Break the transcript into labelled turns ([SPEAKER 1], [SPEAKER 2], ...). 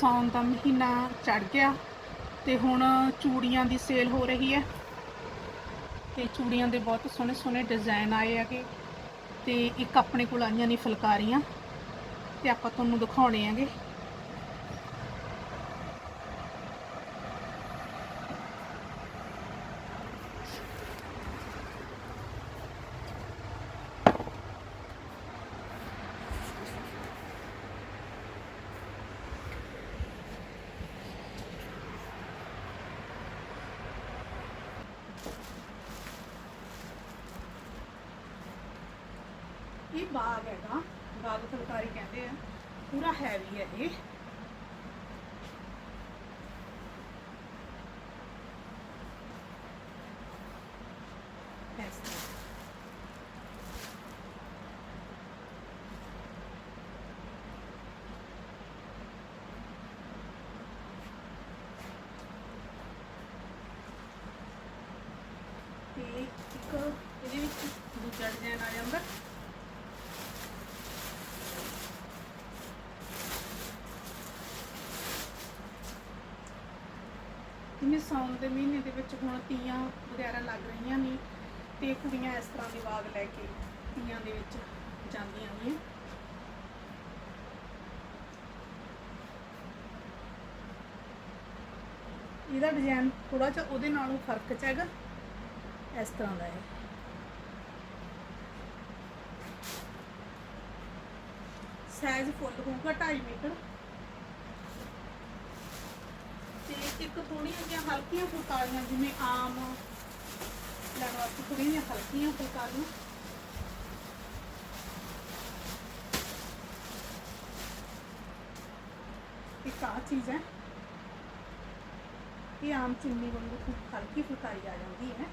[SPEAKER 1] ਸਾਉਣ ਦਾ ਮਹੀਨਾ ਚੜ ਗਿਆ ਤੇ ਹੁਣ ਚੂੜੀਆਂ ਦੀ ਸੇਲ ਹੋ ਰਹੀ ਹੈ ਤੇ ਚੂੜੀਆਂ ਦੇ ਬਹੁਤ ਸੋਹਣੇ ਸੋਹਣੇ ਡਿਜ਼ਾਈਨ ਆਏ ਹੈਗੇ ਤੇ ਇੱਕ ਆਪਣੇ ਕੋਲ ਆਈਆਂ ਨੇ ਫੁਲਕਾਰੀਆਂ ਤੇ ਆਪਾਂ ਤੁਹਾਨੂੰ ਦਿਖਾਉਣੇ ਹੈਗੇ। ਇਹ ਬਾਗ ਹੈਗਾ, ਬਾਗ ਫੁਲਕਾਰੀ ਕਹਿੰਦੇ ਆ। ਪੂਰਾ ਹੈਵੀ ਹੈ ਇਹ। ਤੇ ਇੱਕ ਇਹਦੇ ਵਿੱਚ ਦੂਜਾ ਡਿਜ਼ਾਈਨ ਆ ਜਾਂਦਾ ਜਿਵੇਂ ਸਾਉਣ ਦੇ ਮਹੀਨੇ ਦੇ ਵਿੱਚ ਹੁਣ ਤੀਆਂ ਵਗੈਰਾ ਲੱਗ ਰਹੀਆਂ ਨੇ ਤੇ ਕੁੜੀਆਂ ਇਸ ਤਰ੍ਹਾਂ ਦੇ ਬਾਗ ਲੈ ਕੇ ਤੀਆਂ ਦੇ ਵਿੱਚ ਜਾਂਦੀਆਂ ਨੇ। ਇਹਦਾ ਡਿਜ਼ਾਈਨ ਥੋੜਾ ਜਿਹਾ ਉਹਦੇ ਨਾਲੋਂ ਫ਼ਰਕ ਚ ਹੈਗਾ, ਇਸ ਤਰ੍ਹਾਂ ਦਾ ਹੈ। ਸਾਈਜ਼ ਫੁੱਲ ਹੋਊਗਾ 2.5 ਮੀਟਰ ਤੇ ਇੱਕ ਥੋੜੀਆਂ ਜਿਹੀਆਂ ਹਲਕੀਆਂ ਫੁਲਕਾਰੀਆਂ, ਜਿਵੇਂ ਆਮ ਲੈਣ ਵਾਸਤੇ ਥੋੜੀਆਂ ਜਿਹੀਆਂ ਹਲਕੀਆਂ ਫੁਲਕਾਰੀਆਂ। ਇੱਕ ਆਹ ਚੀਜ਼ ਹੈ। ਇਹ ਆਮ ਚੁੰਨੀ ਵਾਂਗੂ ਖੂਬ ਹਲਕੀ ਫੁਲਕਾਰੀ ਆ ਜਾਂਦੀ ਹੈ।